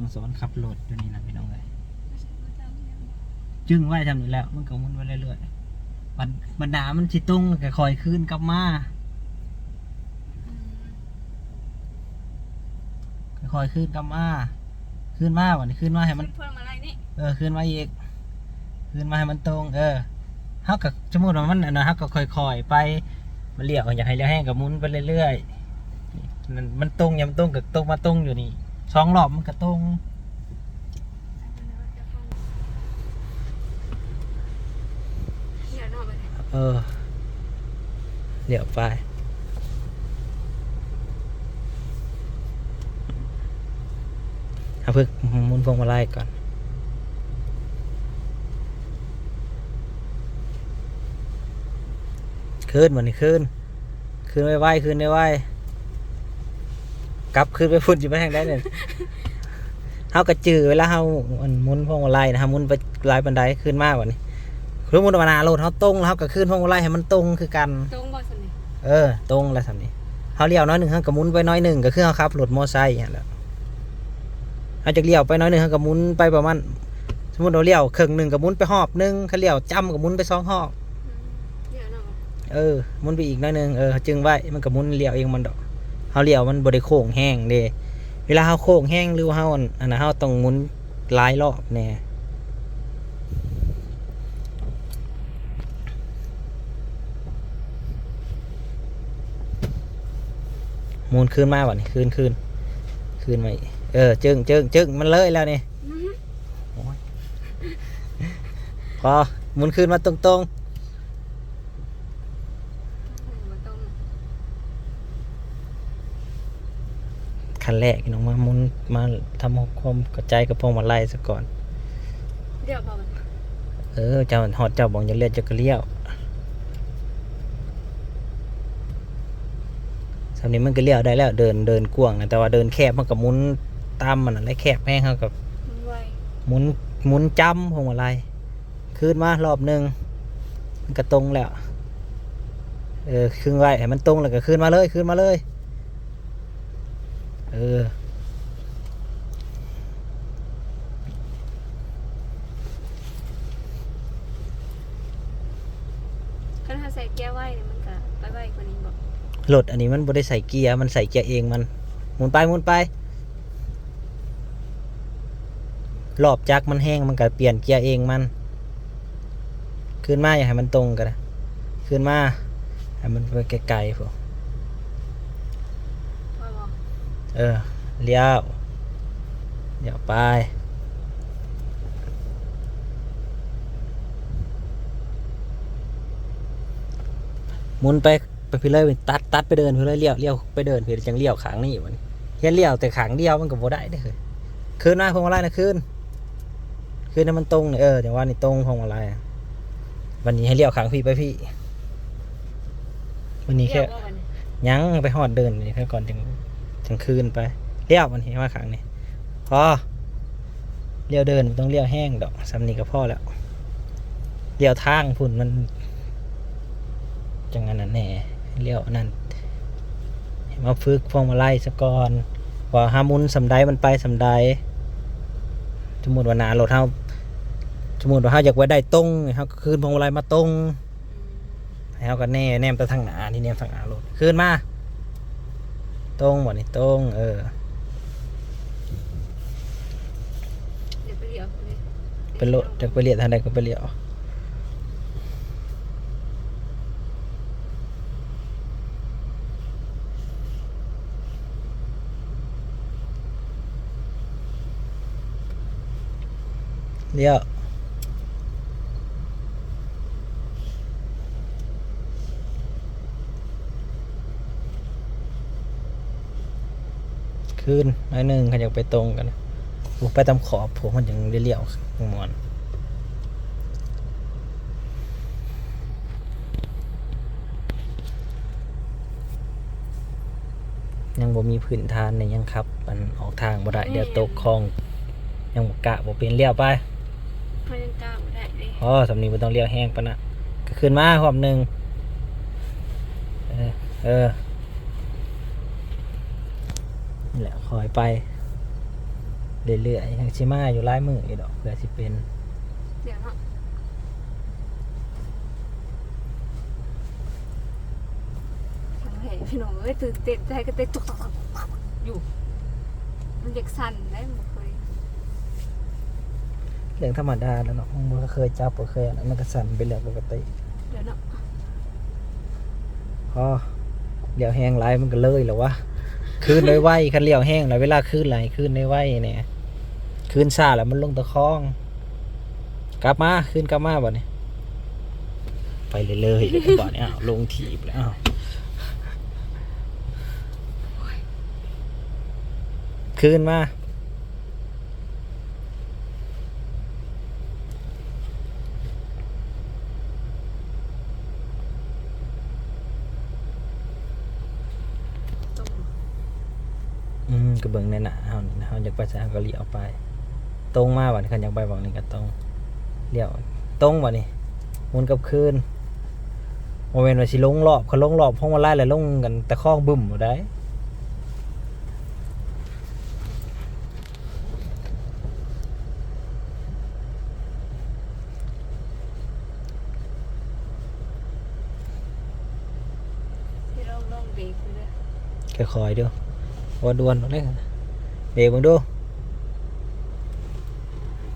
มาสอนขับรถอยู่นี่นะพี่น้องเลยจึงไว้ทำนี่แล้ว มันก็หมุนไปเรื่อยๆบัดบันดามันสิตรงก็คอยขึ้นกลับมาคอยขึ้นกลับมาขึ้นมาวันนี้ขึ้นมาให้มันเพิ่มอะไรนี่เออขึ้นมาอีกขึ้นมาให้มันตรง เออเฮากับสมมุติว่ามันอันนะเฮาก็ค่อยๆไปมันเลี้ยวอยากให้เลี้ยวแห้งกับหมุนไปเรื่อยๆนั่นมันตรงอย่ามันตรงกับตรงมาตรงอยู่นี่ สองรอบมันก็ตรงเออเลี้ยวไปเอาเพิ่งมุนพวงมาไลัยก่อนขึ้นเหมือนขึ้นขึ้นไว้ไวๆขึ้นไว้ไวๆ กลับขึ้นไปพุ่นจะไปทางได้เนี่ยเฮากระจือเวลาเฮาอันหมุนพวงมาลัยนะฮะหมุนไปลายบันไดขึ้นมาวันนี้คือหมุนมานาโลดเฮาตรงแล้วเฮาก็ขึ้นพวงมาลัยให้มันตรงคือกัน ตรงบ่สนิทเออ ตรงแล้วสำนี้เฮาเลี้ยวน้อยหนึ่งเฮาก็หมุนไปน้อยหนึ่งก็คือเฮาขับรถมอไซค์อย่างนั้นแหละเฮาจะเลี้ยวไปน้อยหนึ่งเฮาก็หมุนไปประมาณสมมุติเราเลี้ยวครึ่งหนึ่งก็หมุนไปหอบหนึงเขาเลี้ยวจ้ำก็หมุนไปสองหอบเดี๋ยวนอกเออหมุนไปอีกหน้อยหนึงเออจึงไว้มันก็หมุนเลี้ยวเองมันดอก เฮาเลี้ยวมันบ่ได้โค้งแห้งเด้เวลาเฮาโค้งแห้งหรือว่าเฮาอันอันนั้นเฮาต้องหมุนหลายรอบแน่หมุนขึ้นมาบ่นี่ขึ้นขึ้นขึ้นมาอีกเออจึงจึงจึงมันเลยแล้วนี่โอ้ยพอหมุนขึ้นมาตรงๆ มาตรง ขั้นแรกน้องมาหมุนมาทำความกระจายกับพวงมาลัยซะก่อน เดี๋ยวบอกมันเออเจ้าหอดเจ้าบอกจะเลี้ยวเจะก็เลี้ยวสำนี้มันก็เลี้ยวได้แล้วเดินเดินกว้างนะแต่ว่าเดินแคบมันกับมุนตามมันอะไรแคบแม่งเขากับมันไวหมุนหมุนจำพวงมาลัยขึ้นมารอบหนึ่งมันก็ตรงแล้ว เออขึ้นไว้ให้มันตรงแล้วก็ขึ้นมาเลยขึ้นมาเลยเออคันถ้าใส่แก้วไว้เนี่ยมันก็ไปไวกว่านี้บอกรถอันนี้มันบ่ได้ใส่เกียร์ มันใส่เกียร์เองมัน หมุนไปหมุนไป รอบจักรมันแห้งมันก็เปลี่ยนเกียร์เองมัน ขึ้นมาอย่าให้มันตรงกันนะขึ้นมาให้มันไปไกลๆพวก พอบอก เออ เลี้ยว เดี๋ยวไปหมุนไปไปพี่เลยตัดตัดไปเดินพี่เลยเลี้ยวเลี้ยวไปเดินพี่จังเลี้ยวขางนี่มันเห็นเลี้ยวแต่ขางเดียวมันก็บ่ได้เด้อเฮ้ยคืนมาพวงมาลัยนะคืนคืนให้มันตรงนี่เออแต่ว่านี่ตรงพวงมาลัยอะวันนี้ให้เลี้ยวขางพี่ไปพี่วันนี้แค่เดี๋ยวบอกมันยังไปหอดเดินนี่แค่ก่อนจัง จังคืนไปเลี้ยวมันเห็นว่าขางนี่พอเลี้ยวเดินต้องเลี้ยวแห้งดอกสำนีก็พอแล้วเลี้ยวทางพุ่นมันจังอันนั้นแน่เลี้ยวอันนั้นมาฝึกพวงมาลัยสะก่อนว่าหามุนสำไดมันไปสำไดสมมติว่าหนารถเฮาสมมติว่าเฮาอยากไว้ได้ตรงเฮาก็คืนพวงมาลัยมาตรงให้เขาก็แน่แนมไปทางหนานี่แนมทางหนารถขึ้นมา ตรงบ่นี่ตรง เออ เดี๋ยวไปเลี้ยวเลยเป็นรถจากไปเรียกทางใดก็ไปเรียกเอาเลี้ยว ขึ้นหน้อยหนึ่งเขาอยากไปตรงกันผมไปตามขอบผมมันยังได้เลี้ยวมวนยังบ่มีพื้นฐานในยังครับ มันออกทางบ่ได้เดี๋ยวตกคลอง ยังบ่กะบ่เป็นเลี้ยวไปเพราะยังกล้าไม่ได้เลยอ๋อสำนีมันต้องเลี้ยวแห้งปะนะก็ขึ้นมาหอมหนึ่งเออเออ นี่แหละคอยไป เรื่อยๆยังชิมาอยู่หลายมืออยู่ดอกเพื่อสิเป็นเดี๋ยวเนาะทางเหพี่น้องเอ้ยตื่นเต้นใจก็เต้นตุกตักอยู่ มันเด็กสั่นได้บ่เคยเรื่องธรรมดาแล้วเนาะมันก็เคยจับบ่เคยอันนั้นมันก็สั่นเป็นเรื่องปกติเดี๋ยวเนาะพอเลี้ยวแห้งหลายมันก็เลยแล้ววะ คืนไว้ไวคันเลี้ยวแห้งแล้วเวลาคืนไหลคืนไว้ไวเนี่ยคืนซาแล้วมันลงตะคอง กลับมาคืนกลับมาบ่เนี่ยไปเลยเลยบ่เนี่ยลงถีบแล้วอ้าวคืนมา ตรง อืม ก็เบิ่งในหน้าเฮานี่นะเฮาอยากไปซะเฮาก็เลี้ยวไป ตรงมาบัดนี้คันอยากไปบอกนี่ก็ตรงเลี้ยวตรงบ่นี่หมุนกลับคืนบ่แม่นว่าสิลงรอบเขาลงรอบห้องมาไล่แล้วลงกันแต่คองบึ้มบ่ได้ที่เราลองเบรกดูเลยค่อยๆเด้อ ว่าด่วนบ่ได้เบรกเบิ่งดู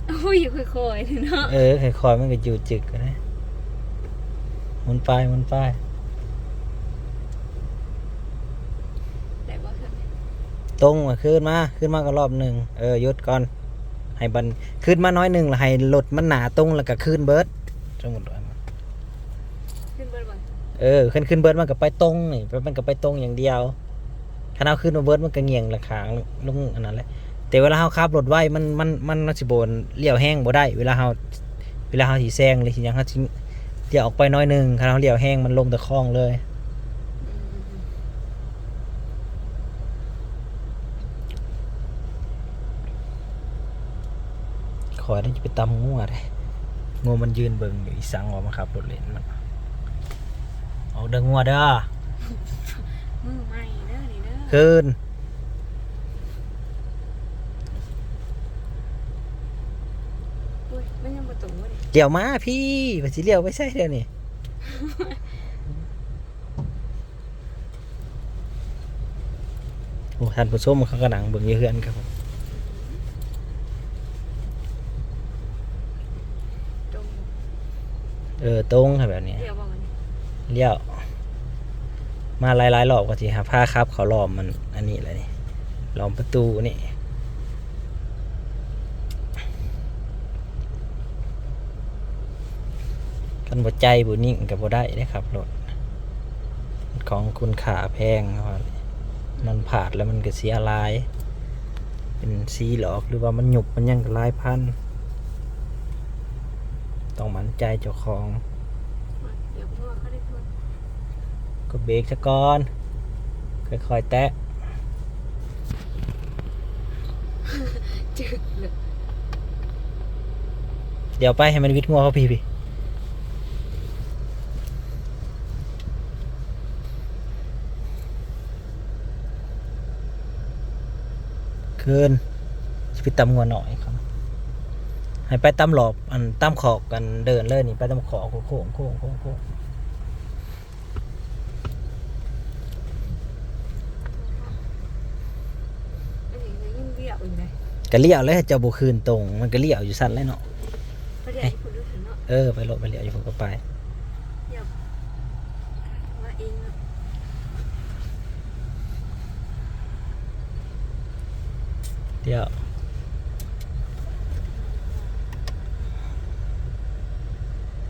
โอ้ยอยู่ค่อยๆเนาะเออค่อยๆมันก็อยู่จึกอะนะหมุนไปหมุนไปได้บ่ครับตรงมาขึ้นมาขึ้นมาก็รอบหนึ่งเออหยุดก่อนให้บันขึ้นมาน้อยหนึ่งแล้วให้รถมันหนาตรงแล้วก็ขึ้นเบิร์ดสมมติว่าขึ้นเบิดบ่เออขึ้นขึ้นเบิร์ดมันก็ไปตรงนี่มันก็ไปตรงอย่างเดียว ถ้าเอาขึ้นมาเบิร์ดมันก็เงียงละขางลงอันนั้นแหละแต่เวลาเราขับรถไว้มันมันมันมันสิบนเลี้ยวแห้งบ่ได้ เวลาเราเวลาเราสิแซงเลยสิหยังเราสิเลี้ยวออกไปน้อยหนึ่งถ้าเราเลี้ยวแห้งมันลงตะคองเลยอืมขอได้จะไปตำงัวเลยงัวมันยืนเบิ่งอยู่อีสังออกมาขับรถเล่นมันออกเด้องัวเด้อมือใหม่ คืนอุ้ยมันยังบ่ตรงบ่นี่เดี๋ยวมาพี่ไปสิเลี้ยวไปใช่เดี๋ยวนี้โอ้ท่านผู้ชมเขากระหนังเบิ่งอยู่เฮือนครับผมตรงเออตรงครับแบบนี้เดี๋ยวบ่มันเลี้ยว มาหลายๆรอบก็สิหาผ้าครับเขาล้อมมันอันนี้แหละนี่ล้อมประตูนี่กันบ่ใจบ่นิ่งกับบ่ได้เด้ครับรถของคุณค่าแพงครับมันผาดแล้วมันก็เสียลาย เป็นสีหลอกหรือว่ามันหยุบมันยังลายพัน ต้องมั่นใจเจ้าของ เดี๋ยวพ่อเขาได้โทษ ก็เบรกซะก่อน ค่อยๆแตะจึกเลยเดี๋ยวไปให้มันวิดงัวเขาพี่พี่คืนสปิดตำงัวหน่อยครับ ให้ไปตำหลอบอันตำขอกกันเดินเลยนี่ไปตำขอโค้งโค้งโค้งโค้ง อันนี้ก็ยิ่งเบี้ยวอยู่เลย ก็เลี้ยวเลยเจ้าบุคืนตรง มันก็เลี้ยวอยู่สั้นเลยเนาะเพราะเดี๋ยวคุณดูถึงเนาะเออไปโหลดไปเลี้ยวอยู่ผมก็ไปเดี๋ยวว่าเองเนาะเดี๋ยว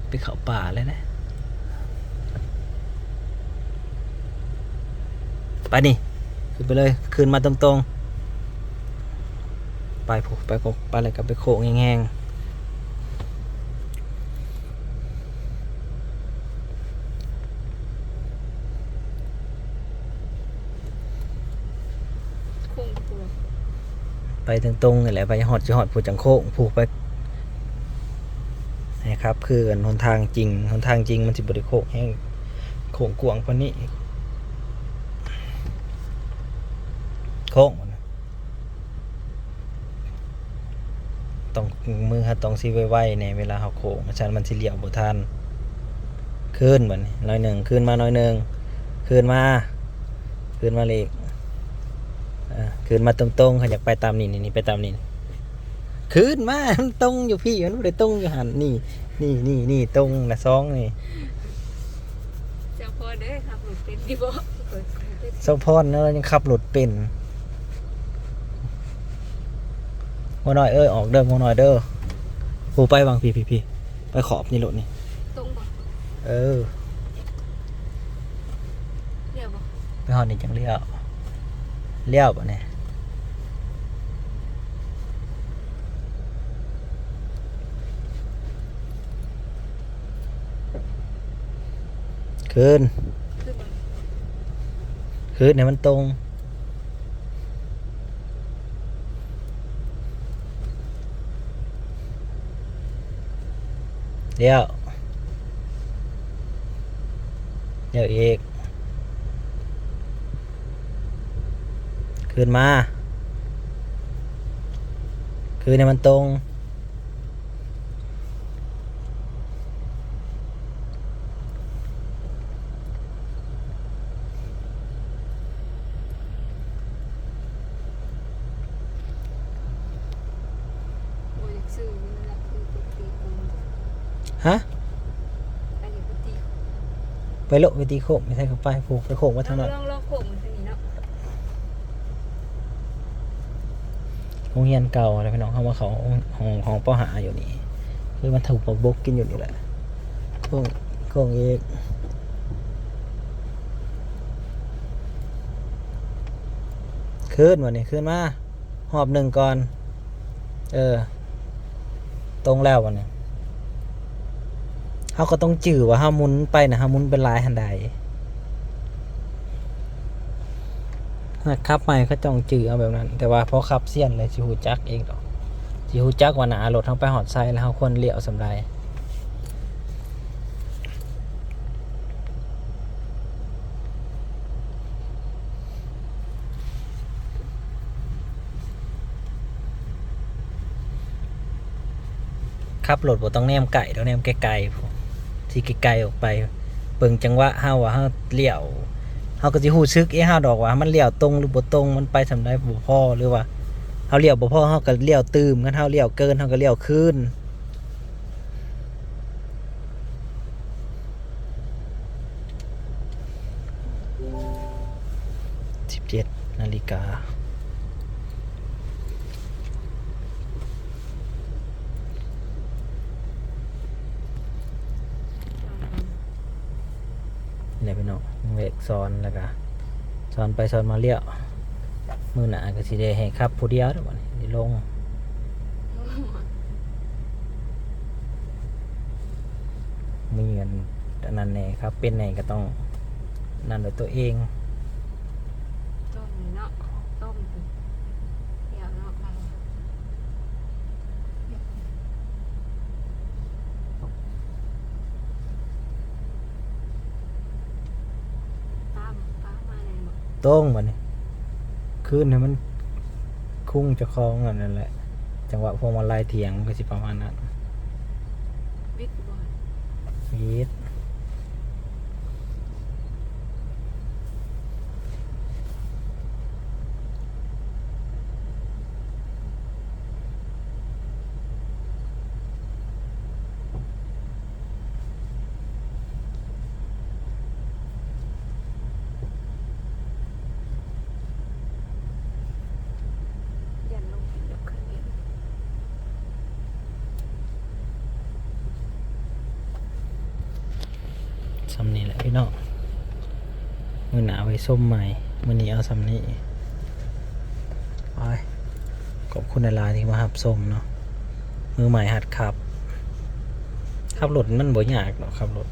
ไปเขาป่าเลยนะไปนี่ขึ้นไปเลยขึ้นมาตรงๆ ไปผูกไปผูกไปอะไรกับไปโค้งแห้งคงกลัวๆไปตรงๆนี่แหละไปหอดจะหอดผูกจังโค้งผูกไปนะครับคือกันหนทางจริงหนทางจริงมันสิบริโค้งแห้งโค้งกวางกว่านี้โค้งมันน่ะ ต้อง มือเฮาต้องสิไวๆในเวลาเฮาโค้งฉะนั้นมันสิเลี้ยวบ่ทันขึ้นบัดนี้น้อยหนึ่งขึ้นมาน้อยหนึ่งขึ้นมาขึ้นมาเลยอ่าขึ้นมาตรงๆเขาอยากไปตามนี่นี่นี่ไปตามนี่ขึ้นมามันตรงอยู่พี่มันบ่ได้ตรงอยู่หันนี่นี่นี่นี่ตรงนะสองนี่เจ้าพ่อเด้อครับหนูเป็นดีบ่เปิดเปิดเซาพรเนอะยังขับรถเป็น หัวหน่อยเอ้ยออกเด้อหัวหน่อยเด้อปูไปวางพี่พี่พี่ไปขอบนี่รถนี่ตรงบ่เออเรียกบ่ไปหอดนี่จังเลี้ยวเลี้ยวปะเนี่ยคืนขึ้นบ่คืนเนี่ยมันตรง เดี๋ยวเดี๋ยวอีกขึ้นมา คือเนี่ยมันตรง บ่อยากซื้อนี่ล่ะคือปกติตรง ฮะอันนี้ปกติไปโลกไปตีโคกไม่ใช่เขาไปผูกไปโคกมาทางนั้นลองลองโค้งมันทางนี้เนาะโรงเรียนเก่าอะไรพี่น้องเขามาเขาห้องห้องป้อหาอยู่นี่คือมันถูกบกบกกินอยู่นี่แหละโค้งโค้งอีกขึ้นวันนี้ขึ้นมาหอบหนึ่งก่อน เออ ตรงแล้ววันนี้ เขาก็ต้องจื่อว่าห้ามุนไปนะห้ามุนเป็นลายหันใดนะครับใหม่เขาจ้องจื่อเอาแบบนั้น แต่ว่าพอขับเสี้ยนเลยจิฮูจักเองดอกจิฮูจักว่าหนารถทั้งไปหอดไซแล้วเขาควรเลี้ยวสำไรขับรถบ่ต้องแนมไก่ต้องแนมไกลๆ ที่ไกลๆออกไป เบิ่งจังหวะเฮาว่าเฮาเลี้ยวเฮาก็สิฮู้ซึกเอ้เฮาดอกว่ามันเลี้ยวตรงหรือบ่ตรงมันไปสำไรบ่พอหรือว่าเฮาเลี้ยวบ่พอเฮาก็เลี้ยวตืมกันเฮาเลี้ยวเกินเฮาก็เลี้ยวคืน17นาฬิกา นี่แหละพี่น้อง ซ้อนแล้วก็ซ้อนไปซ้อนมาเลี้ยวมือหนาก็สิได้ให้ครับ ผู้เดียวเด้อบ่นี่ได้ลงมีเงินอันนั้นแน่ครับ เป็นไหนก็ต้องนั่นด้วยตัวเอง ต้มเนาะต้มเดี๋ยวเนาะไปตามตามมา เลยบ่โต้งบ่นี่ขึ้นให้มันคุ้งเจะคลองอันนั่นแหละ จังหวะพวงมาลัยเถียงก็สิประมาณนั้นวิทย์บ่ วีดยันลงผิดยกขึ้นเอง สำนี้แหละพี่น้องมือหนาไว้ส้มใหม่มือนี้เอาสำนี้ไปขอบคุณดาราที่มาหับส้มเนาะมือใหม่หัดขับขับรถมันบ่ยากหรอกขับรถ